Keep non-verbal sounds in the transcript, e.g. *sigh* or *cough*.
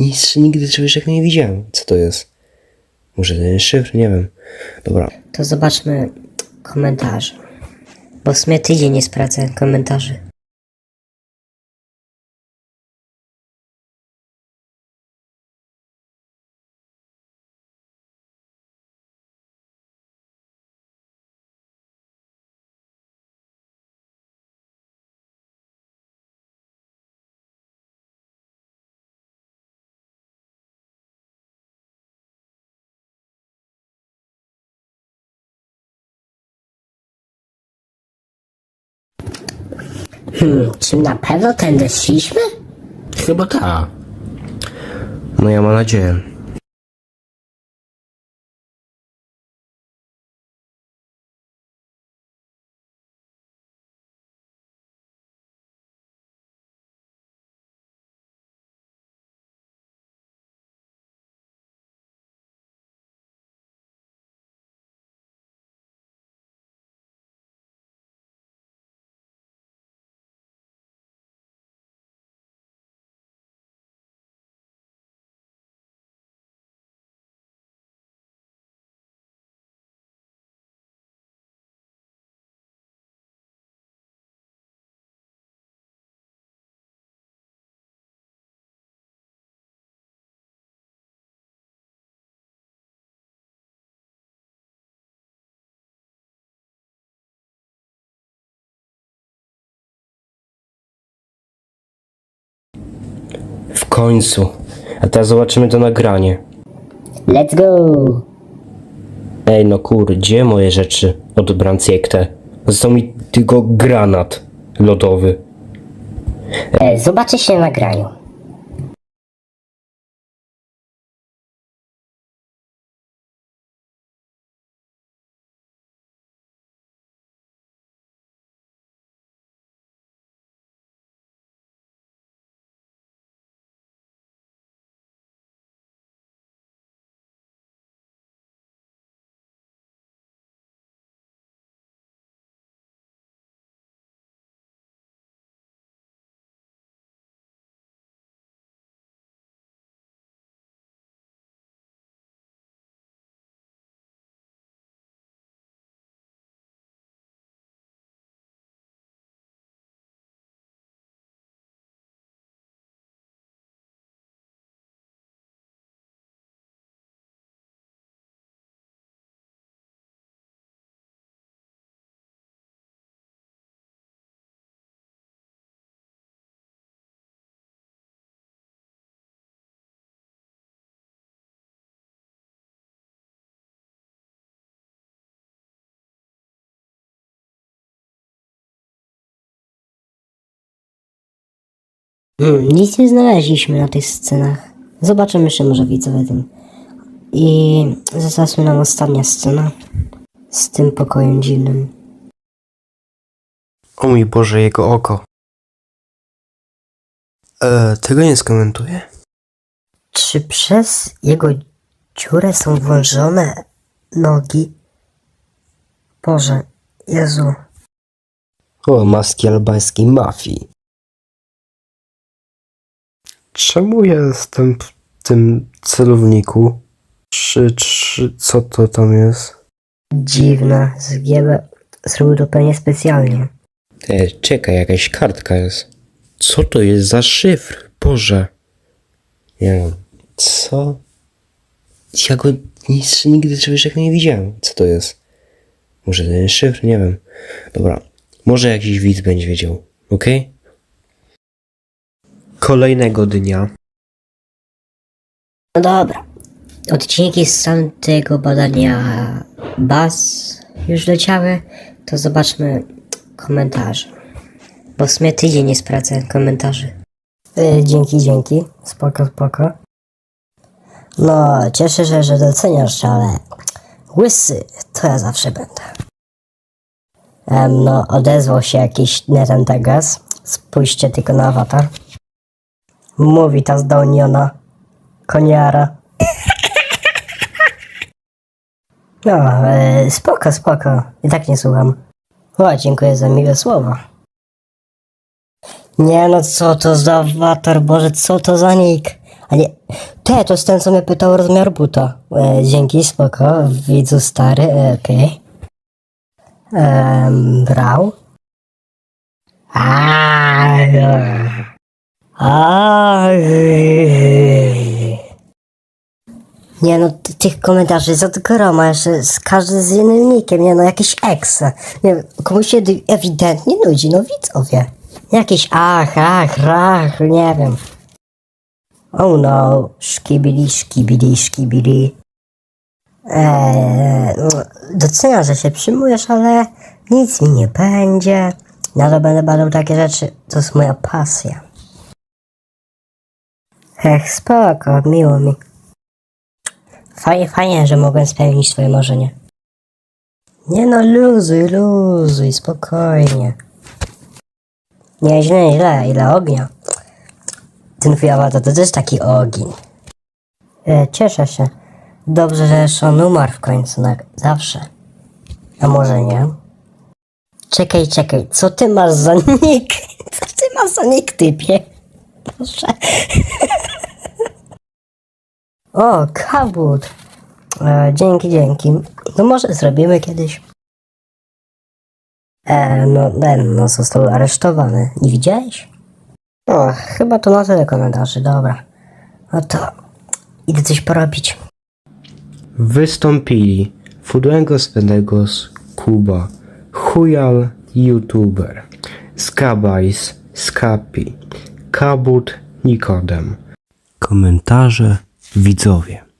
nic nigdy czegoś takiego nie widziałem. Co to jest? Może ten szyfr? Nie wiem. Dobra. To zobaczmy komentarze. Bo w sumie tydzień nie sprawdzę komentarzy. Hmm, czy na pewno tędy szliśmy? Chyba ta. No ja mam nadzieję. Końcu. A teraz zobaczymy to nagranie. Let's go! Ej, no kur, gdzie moje rzeczy od Branciekte? Został mi tylko granat lodowy. E, zobaczy się na nagraniu. Hmm, nic nie znaleźliśmy na tych scenach. Zobaczymy jeszcze może widzowie tym. I została nam ostatnia scena. Z tym pokojem dziwnym. O mój Boże, jego oko. E, tego nie skomentuję. Czy przez jego dziurę są włączone nogi? Boże, Jezu. O, maski albańskiej mafii. Czemu ja jestem w tym celowniku? Czy, czy, co to tam jest? Dziwne, zgiebę. Zrobił to pewnie specjalnie. E, czekaj, jakaś kartka jest. Co to jest za szyfr? Boże. Nie wiem. Co? Ja go nic, nigdy czegoś takiego nie widziałem. Co to jest? Może ten szyfr? Nie wiem. Dobra. Może jakiś widz będzie wiedział. Ok? Kolejnego dnia. No dobra. Odcinki z tamtego badania baz już leciały, to zobaczmy komentarze. Bo w sumie tydzień nie sprawdzę komentarzy. E, dzięki, dzięki. Spoko, spoko. No, cieszę się, że doceniasz, ale łysy to ja zawsze będę. Em, no, odezwał się jakiś Netantagas. Spójrzcie tylko na awatar. Mówi ta zdolniona koniara. No, e, spoko, spoko. I tak nie słucham. O, dziękuję za miłe słowa. Nie no, co to za awatar, Boże, co to za nick? A nie, te, to jest ten, co mnie pytał o rozmiar buta. E, dzięki, spoko, widzu stary, e, okej. Em, brał. Aj, aj. Nie no, tych komentarzy za tylko Roma, jeszcze z każdy z innym nickiem, nie no, jakieś ex. Nie wiem, komuś się ewidentnie nudzi, no widzowie. Jakieś ach, ach, rach, nie wiem. Oh no, szkibili, szkibili, szkibili. Eee, no, doceniam, że się przyjmujesz, ale nic mi nie będzie. Nadal będę badał takie rzeczy, to jest moja pasja. Ech, spoko, miło mi. Fajnie, fajnie, że mogłem spełnić twoje marzenie. Nie no, luzuj, luzuj, spokojnie. Nieźle, nieźle, ile ognia. Ten twój to też taki ogień. E, cieszę się. Dobrze, że Sean umarł w końcu, na zawsze. A może nie? Czekaj, czekaj, co ty masz za *laughs* nick? Co ty masz za nick, typie? Proszę. O, kabut. E, dzięki, dzięki. No może zrobimy kiedyś. E, no Ben, no został aresztowany. Nie widziałeś? O, chyba to na tyle komentarzy, dobra. No to idę coś porobić. Wystąpili Fudengos Fedegos Kuba, Chujal YouTuber, Skabajs, Skapi, Kabut Nikodem. Komentarze widzowie.